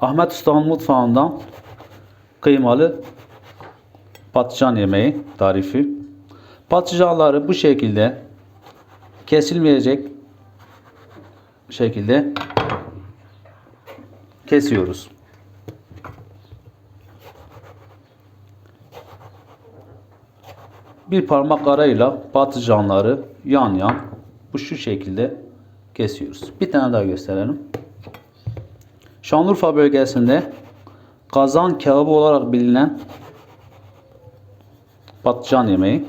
Ahmet Usta'nın mutfağından kıymalı patlıcan yemeği tarifi. Patlıcanları bu şekilde kesilmeyecek şekilde kesiyoruz. Bir parmak arayla patlıcanları yan yan bu şu şekilde kesiyoruz. Bir tane daha gösterelim. Şanlıurfa bölgesinde kazan kebabı olarak bilinen patlıcan yemeği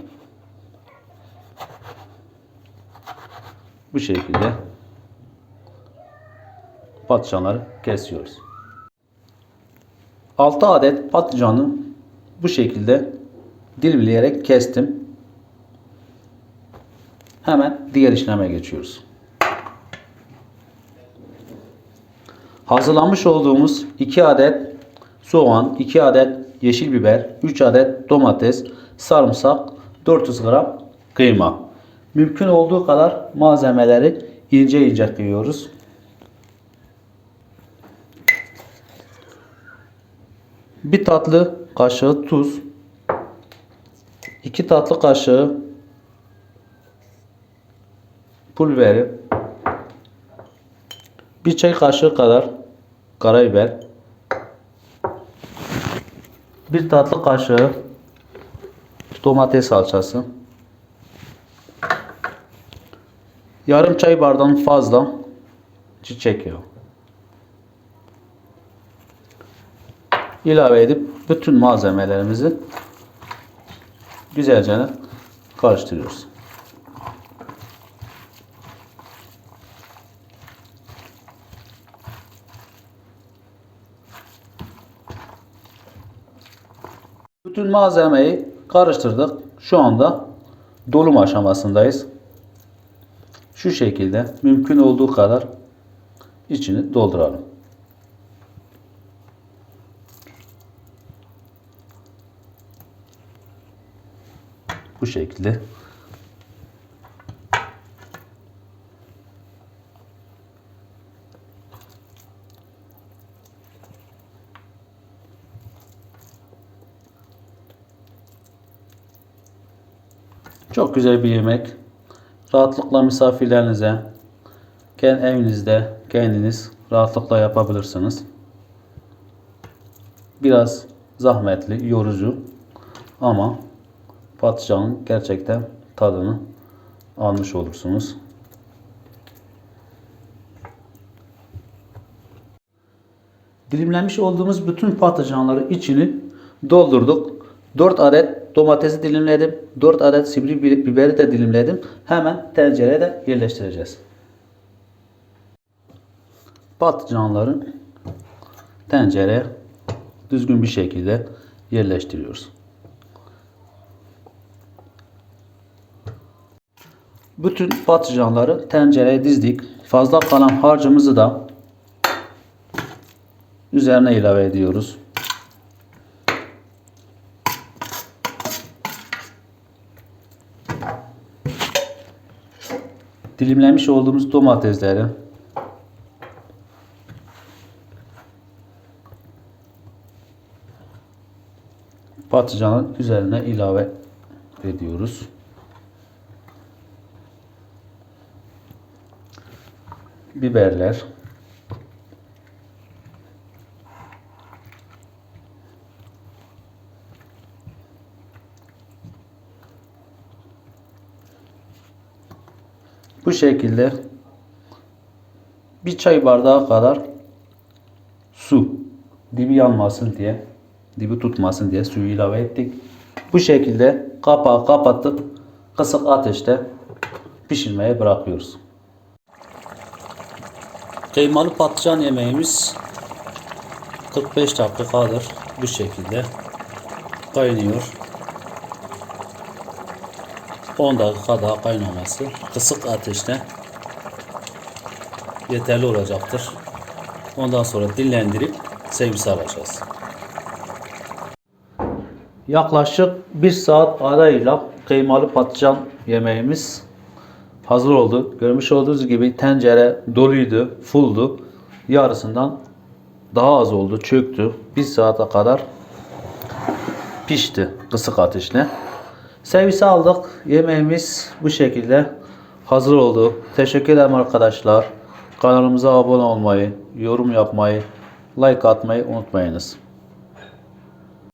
bu şekilde patlıcanları kesiyoruz. 6 adet patlıcanı bu şekilde dilimleyerek kestim. Hemen diğer işleme geçiyoruz. Hazırlamış olduğumuz 2 adet soğan, 2 adet yeşil biber, 3 adet domates, sarımsak, 400 gram kıyma. Mümkün olduğu kadar malzemeleri ince ince kıyıyoruz. Bir tatlı kaşığı tuz, 2 tatlı kaşığı pul biberi, bir çay kaşığı kadar karabiber, bir tatlı kaşığı domates salçası, yarım çay bardağın fazla çiçek yağı. İlave edip bütün malzemelerimizi güzelce karıştırıyoruz. Bütün malzemeyi karıştırdık. Şu anda dolum aşamasındayız. Şu şekilde mümkün olduğu kadar içini dolduralım. Bu şekilde. Çok güzel bir yemek. Rahatlıkla misafirlerinize, kendi evinizde kendiniz rahatlıkla yapabilirsiniz. Biraz zahmetli, yorucu ama patlıcanın gerçekten tadını almış olursunuz. Dilimlenmiş olduğumuz bütün patlıcanları içini doldurduk. 4 adet domatesi dilimledim. 4 adet sivri bi- biberi de dilimledim. Hemen tencereye de yerleştireceğiz. Patlıcanları tencereye düzgün bir şekilde yerleştiriyoruz. Bütün patlıcanları tencereye dizdik. Fazla kalan harcımızı da üzerine ilave ediyoruz. Dilimlemiş olduğumuz domatesleri patlıcanın üzerine ilave ediyoruz. biberler, bu şekilde bir çay bardağı kadar su dibi yanmasın diye dibi tutmasın diye suyu ilave ettik. Bu şekilde kapağı kapatıp kısık ateşte pişirmeye bırakıyoruz. Kıymalı patlıcan yemeğimiz 45 dakikadır bu şekilde kaynıyor. 10 dakika daha kaynaması kısık ateşte yeterli olacaktır. Ondan sonra dinlendirip servis alacağız. Yaklaşık 1 saat arayla kıymalı patlıcan yemeğimiz hazır oldu. Görmüş olduğunuz gibi tencere doluydu, fulldu. Yarısından daha az oldu, çöktü. Bir saate kadar pişti kısık ateşle. Servise aldık. Yemeğimiz bu şekilde hazır oldu. Teşekkür ederim arkadaşlar. Kanalımıza abone olmayı, yorum yapmayı, like atmayı unutmayınız.